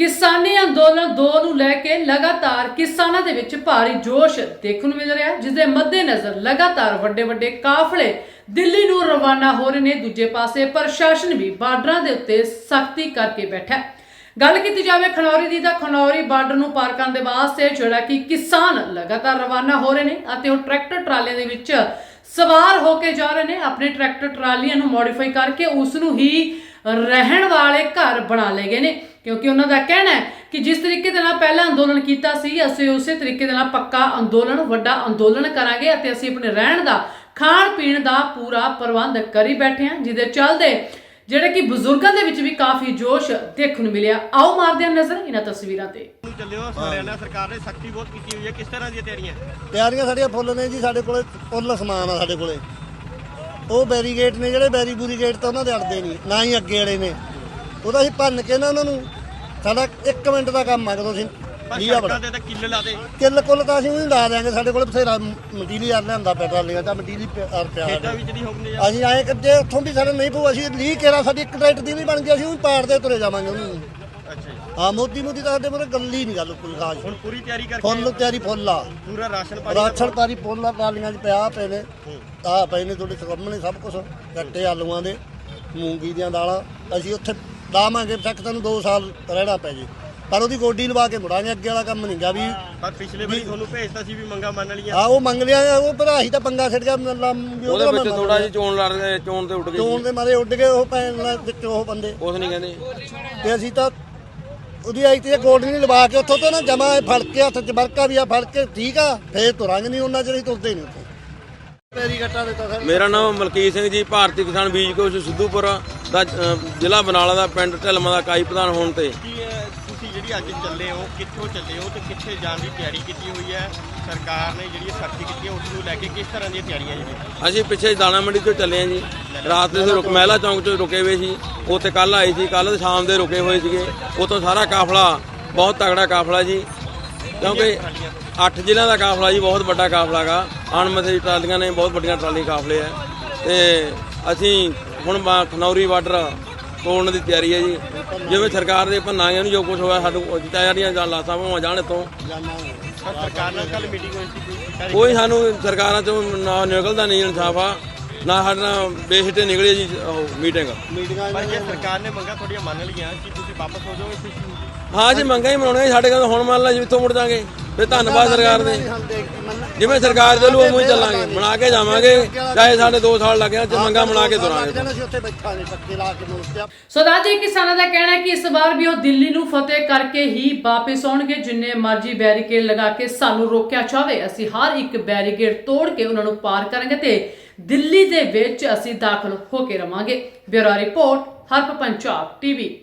ਕਿਸਾਨੀ ਅੰਦੋਲਨ 2 ਨੂੰ ਲੈ ਕੇ ਲਗਾਤਾਰ ਕਿਸਾਨਾਂ ਦੇ ਵਿੱਚ ਭਾਰੀ ਜੋਸ਼ ਦੇਖਣ ਨੂੰ ਮਿਲ ਰਿਹਾ ਜਿਸ ਦੇ ਮੱਦੇਨਜ਼ਰ ਲਗਾਤਾਰ ਵੱਡੇ ਵੱਡੇ ਕਾਫਲੇ ਦਿੱਲੀ ਨੂੰ ਰਵਾਨਾ ਹੋ ਰਹੇ ਨੇ। ਦੂਜੇ ਪਾਸੇ ਪ੍ਰਸ਼ਾਸਨ ਵੀ ਬਾਰਡਰਾਂ ਦੇ ਉੱਤੇ ਸਖਤੀ ਕਰਕੇ ਬੈਠਾ ਹੈ। ਗੱਲ ਕੀਤੀ ਜਾਵੇ ਖਨੌਰੀ ਦੀ ਤਾਂ ਖਨੌਰੀ ਬਾਰਡਰ ਨੂੰ ਪਾਰ ਕਰਨ ਦੇ ਵਾਸਤੇ ਜਿਹੜਾ ਕਿ ਕਿਸਾਨ ਲਗਾਤਾਰ ਰਵਾਨਾ ਹੋ ਰਹੇ ਨੇ ਅਤੇ ਉਹ ਟਰੈਕਟਰ ਟਰਾਲੀਆਂ ਦੇ ਵਿੱਚ ਸਵਾਰ ਹੋ ਕੇ ਜਾ ਰਹੇ ਨੇ। ਆਪਣੇ ਟਰੈਕਟਰ ਟਰਾਲੀਆਂ ਨੂੰ ਮੋਡੀਫਾਈ ਕਰਕੇ ਉਸ ਨੂੰ ਹੀ ਰਹਿਣ ਵਾਲੇ ਘਰ ਬਣਾ ਲਏ ਗਏ ਨੇ। ਕਿਉਂਕਿ ਉਹਨਾਂ ਦਾ ਕਹਿਣਾ ਹੈ ਕਿ ਜਿਸ ਤਰੀਕੇ ਦੇ ਨਾਲ ਪਹਿਲਾਂ ਅੰਦੋਲਨ ਕੀਤਾ ਸੀ ਅਸੀਂ ਉਸੇ ਤਰੀਕੇ ਦੇ ਨਾਲ ਪੱਕਾ ਅੰਦੋਲਨ ਵੱਡਾ ਅੰਦੋਲਨ ਕਰਾਂਗੇ ਅਤੇ ਅਸੀਂ ਆਪਣੇ ਰਹਿਣ ਦਾ ਖਾਣ ਪੀਣ ਦਾ ਪੂਰਾ ਪ੍ਰਬੰਧ ਕਰੀ ਬੈਠੇ ਹਾਂ ਜਿਹਦੇ ਚੱਲਦੇ ਜਿਹੜੇ ਕਿ ਬਜ਼ੁਰਗਾਂ ਦੇ ਵਿੱਚ ਵੀ ਕਾਫੀ ਜੋਸ਼ ਦੇਖਣ ਨੂੰ ਮਿਲਿਆ। ਆਓ ਮਾਰਦੇ ਹਾਂ ਨਜ਼ਰ ਇਹਨਾਂ ਤਸਵੀਰਾਂ ਤੇ। ਨੂੰ ਚੱਲਿਓ ਹਰਿਆਣਾ ਸਰਕਾਰ ਨੇ ਸਖਤੀ ਬਹੁਤ ਕੀਤੀ ਹੋਈ ਹੈ। ਕਿਸ ਤਰ੍ਹਾਂ ਦੀਆਂ ਤਿਆਰੀਆਂ? ਤਿਆਰੀਆਂ ਸਾਡੀਆਂ ਫੁੱਲ ਨੇ ਜੀ ਸਾਡੇ ਕੋਲੇ ਫੁੱਲ ਸਮਾਨ ਆ ਸਾਡੇ ਕੋਲੇ। ਉਹ ਬੈਰੀਗੇਟ ਨੇ ਜਿਹੜੇ ਬੈਰੀ ਬੂਰੀਗੇਟ ਤਾਂ ਉਹਨਾਂ ਦੇ ਅੜਦੇ ਨਹੀਂ ਨਾ ਹੀ ਅੱਗੇ ਵਾਲੇ ਨੇ। ਉਹਦਾ ਅਸੀਂ ਭੰਨ ਕੇ ਨਾ ਉਹਨਾਂ ਨੂੰ ਸਾਡਾ 1 ਮਿੰਟ ਦਾ ਕੰਮ ਆ ਜਦੋਂ ਅਸੀਂ ਲੀਆ ਬੜਾ। ਸੜਕਾਂ ਤੇ ਤਾਂ ਕਿੱਲ ਕਿੱਲ ਕੁੱਲ ਤਾਂ ਅਸੀਂ ਉਹਨੂੰ ਲਾ ਦਿਆਂਗੇ ਸਾਡੇ ਕੋਲ ਬਥੇਰਾ ਮਟੀਰੀਅਲ ਲਿਆਂਦਾ ਪੈਟਰੋਲੀਆਂ ਦਾ ਮਟੀਰੀਅਲ ਪਿਆ ਪਿਆ ਖੇਤਾਂ ਸਾਡੇ। ਵਿੱਚ ਦੀ ਹੁੰਦੇ ਆ ਅਸੀਂ ਐਂ ਕਰਦੇ ਉੱਥੋਂ ਵੀ ਸਾਡੇ ਨਹੀਂ ਪਊ ਅਸੀਂ ਲੀ ਕੇਰਾ ਸਾਡੀ ਇੱਕ ਟਰੈਕਟਰ ਦੀ ਨਹੀਂ ਬਣ ਗਈ ਅਸੀਂ ਉਹ ਪਾੜਦੇ ਤੁਰੇ ਜਾਵਾਂਗੇ ਉਹਨੂੰ। ਹਾਂ ਮੋਦੀ ਮੋਦੀ ਤਾਂ ਸਾਡੇ ਮੂਹਰੇ ਗੱਲ ਹੀ ਨਹੀਂ ਗੱਲ ਕੋਈ ਖਾਸ। ਹੁਣ ਪੂਰੀ ਤਿਆਰੀ ਕਰਕੇ ਫੁੱਲ ਤਿਆਰੀ ਫੁੱਲ ਆ। ਪੂਰਾ ਰਾਸ਼ਨ ਪਾਣੀ ਰਾਛਣ ਪਾਰੀ ਪੋਲਾ ਟਰਾਲੀਆਂ 'ਚ ਪਿਆ ਪਏ ਨੇ। ਆ ਪਏ ਨੇ ਤੁਹਾਡੇ ਸਾਹਮਣੇ ਸਭ ਕੁਝ ਗੱਟੇ ਆਲੂਆਂ ਦੇ ਮੂੰਗੀ ਦੀਆਂ ਦਾਲਾਂ। ਅਸੀਂ ਉੱਥੇ ਲਾਵਾਂਗੇ ਤੱਕ ਤੁਹਾਨੂੰ 2 ਸਾਲ ਰਹਿਣਾ ਪੈ ਜੇ। ਪਰ ਉਹਦੀ ਗੋਡੀ ਲਵਾ ਕੇ ਮੁੜਾਂਗੇ ਅੱਗੇ ਵਾਲਾ ਕੰਮ ਨਹੀਂਗਾ ਵੀ ਪਰ ਪਿਛਲੇ ਵਾਰੀ ਤੁਹਾਨੂੰ ਭੇਜਤਾ ਸੀ ਵੀ ਮੰਗਾ ਮੰਨ ਲਈਆਂ। ਆ ਉਹ ਮੰਗ ਲਿਆ ਉਹ ਭਰਾ ਹੀ ਤਾਂ ਪੰਗਾ ਛੱਡ ਗਿਆ ਉਹਦੇ ਵਿੱਚ ਥੋੜਾ ਜਿਹਾ ਚੋਣ ਲੜ ਗਏ ਚੋਣ ਤੇ ਉੱਡ ਗਏ ਚੋਣ ਦੇ ਮਾਰੇ ਉੱਡ ਗਏ ਉਹ ਪੈਣ ਵਿੱਚ ਉਹ ਬੰਦੇ। ਕੁਛ ਨਹੀਂ ਕਹਿੰਦੇ। ਤੇ ਅਸੀਂ ਤਾਂ ਉਹਦੀ ਆਈ ਤੇ ਗੋਡ ਨਹੀਂ ਲਵਾ ਕੇ ਉੱਥੋਂ ਤੋਂ ਨਾ ਜਮਾ ਫੜ ਕੇ ਹੱਥ 'ਚ ਵਰਕਾ ਵੀ ਆ ਫੜ ਕੇ ਠੀਕ ਆ ਫੇਰ ਤੁਰਾਂਗੇ ਨਹੀਂ ਉਹਨਾਂ ਚਿਰ ਅਸੀਂ ਤੁਰਦੇ ਨਹੀਂ ਉੱਥੇ। ਪੈਰੀ ਗੱਟਾ ਦਿੱਤਾ ਸਰ ਮੇਰਾ ਨਾਮ ਮਲਕੀਤ ਸਿੰਘ ਜੀ ਭਾਰਤੀ ਕਿਸਾਨ ਬੀਜ ਕੋਸ਼ ਸਿੱਧੂਪੁਰ ਦਾ ਅ, ਜ਼ਿਲ੍ਹਾ ਬਨਾਲਾ ਦਾ ਪਿੰਡ ਢਲਮਾ ਦਾ ਕਾਈ ਪ੍ਰਧਾਨ ਹੋਣ ਤੇ। ਕੀ ਤੁਸੀਂ ਜਿਹੜੀ ਅੱਜ ਚੱਲੇ ਹੋ ਕਿੱਥੋਂ ਚੱਲੇ ਹੋ ਤੇ ਕਿੱਥੇ ਜਾਣ ਦੀ ਤਿਆਰੀ ਕੀਤੀ ਹੋਈ ਹੈ? ਸਰਕਾਰ ਨੇ ਜਿਹੜੀ ਸਖਤੀ ਕੀਤੀ ਹੈ ਉਸ ਨੂੰ ਲੈ ਕੇ ਕਿਸ ਤਰ੍ਹਾਂ ਦੀਆਂ ਤਿਆਰੀਆਂ ਜਿਹੜੀਆਂ ਅਸੀਂ ਪਿੱਛੇ ਦਾਣਾ ਮੰਡੀ ਤੋਂ ਚੱਲੇ ਹਾਂ ਜੀ। ਰਾਤ ਦੇ ਰੁਕ ਮਹਿਲਾ ਚੌਂਕ 'ਚ ਰੁਕੇ ਹੋਏ ਸੀ। ਉੱਥੇ ਕੱਲ ਆਏ ਸੀ ਕੱਲ ਸ਼ਾਮ ਦੇ ਰੁਕੇ ਹੋਏ ਸੀਗੇ। ਉਤੋਂ ਸਾਰਾ ਕਾਫਲਾ ਬਹੁਤ ਤਗੜਾ ਕਾਫਲਾ ਜੀ। ਕਿਉਂਕਿ 8 ਜ਼ਿਲ੍ਹਿਆਂ ਦਾ ਕਾਫਲਾ ਜੀ ਬਹੁਤ ਵੱਡਾ ਕਾਫਲਾ ਗਾ ਅਣਮਤੀ ਟਰਾਲੀਆਂ ਨੇ ਬਹੁਤ ਵੱਡੀਆਂ ਟਰਾਲੀ ਕਾਫਲੇ ਆ। ਤੇ ਅਸੀਂ ਹੁਣ ਖਨੌਰੀ ਬਾਰਡਰ ਤੋੜਨ ਦੀ ਤਿਆਰੀ ਹੈ ਜੀ। ਜਿਵੇਂ ਸਰਕਾਰ ਦੇ ਭੰਨਾਂਗੇ ਨੂੰ ਜੋ ਕੁਝ ਹੋਇਆ ਸਾਨੂੰ ਤਿਆਰੀਆਂ ਜਾਂ ਲਾਸਾਂ ਭਾਵਾਂ ਜਾਣ ਪਰ ਸਰਕਾਰ ਨਾਲ ਕੱਲ ਮੀਟਿੰਗ ਹੋਈ ਸੀ ਕੋਈ ਸਾਨੂੰ ਸਰਕਾਰਾਂ ਚੋਂ ਨਾ ਨਿਕਲਦਾ ਨਹੀਂ ਇਨਸਾਫ ਆ। ਨਾ ਸਾਡਾ ਬੇਸਿੱਟੇ ਨਿਕਲੀ ਜੀ ਉਹ ਮੀਟਿੰਗ ਮੀਟਿੰਗਾਂ ਪਰ ਜੇ ਸਰਕਾਰ ਨੇ ਮੰਗਾ ਤੁਹਾਡੀਆਂ ਮੰਨ ਲਈਆਂ ਕਿ ਤੁਸੀਂ ਵਾਪਸ ਹੋ ਜਾਓਗੇ ਖੁਸ਼ੀ ਹੋਊਗੀ ਹਾਂ ਜੀ ਮੰਗਾਂ ਹੀ ਬਣਾਉਣੀਆਂ ਜੀ, ਸਾਡੇ ਕੋਲ ਹੁਣ ਮੰਨ ਲਾ ਜੀ ਇੱਥੋਂ ਮੁੜ ਜਾਾਂਗੇ। ਤੇ ਧੰਨਵਾਦ ਸਰਕਾਰ ਦੇ। ਜਿਵੇਂ ਸਰਕਾਰ ਦੇ ਲੂ ਉਵੇਂ ਹੀ ਚੱਲਾਂਗੇ। ਬਣਾ ਕੇ ਜਾਵਾਂਗੇ ਚਾਹੇ ਸਾਡੇ 2 ਸਾਲ ਲੱਗ ਜਾਣ ਤੇ ਮੰਗਾਂ ਬਣਾ ਕੇ ਤੁਰਾਂਗੇ ਅਸੀਂ ਉੱਥੇ ਬੈਠਾਂਗੇ ਪੱਕੇ ਲਾ ਕੇ ਮੁੜ ਸੋ ਰਾਜੀ ਕਿਸਾਨਾਂ ਦਾ ਕਹਿਣਾ ਹੈ ਕਿ ਇਸ ਵਾਰ ਵੀ ਉਹ ਦਿੱਲੀ ਨੂੰ ਫਤਿਹ ਕਰਕੇ ਹੀ ਵਾਪਸ ਆਉਣਗੇ ਜਿੰਨੇ ਮਰਜ਼ੀ ਬੈਰੀਕੇਡ ਲਗਾ ਕੇ ਸਾਨੂੰ ਰੋਕਿਆ ਚਾਹਵੇ ਅਸੀਂ ਹਰ ਇੱਕ ਬੈਰੀਕੇਡ ਤੋੜ ਕੇ ਉਹਨਾਂ ਨੂੰ ਪਾਰ ਕਰਾਂਗੇ ਤੇ ਦਿੱਲੀ ਦੇ ਵਿੱਚ ਅਸੀਂ ਦਾਖਲ ਹੋ ਕੇ ਰਵਾਂਗੇ। ਬਿਊਰੋ ਰਿਪੋਰਟ ਹਰਪ ਪੰਜਾਬ ਟੀਵੀ।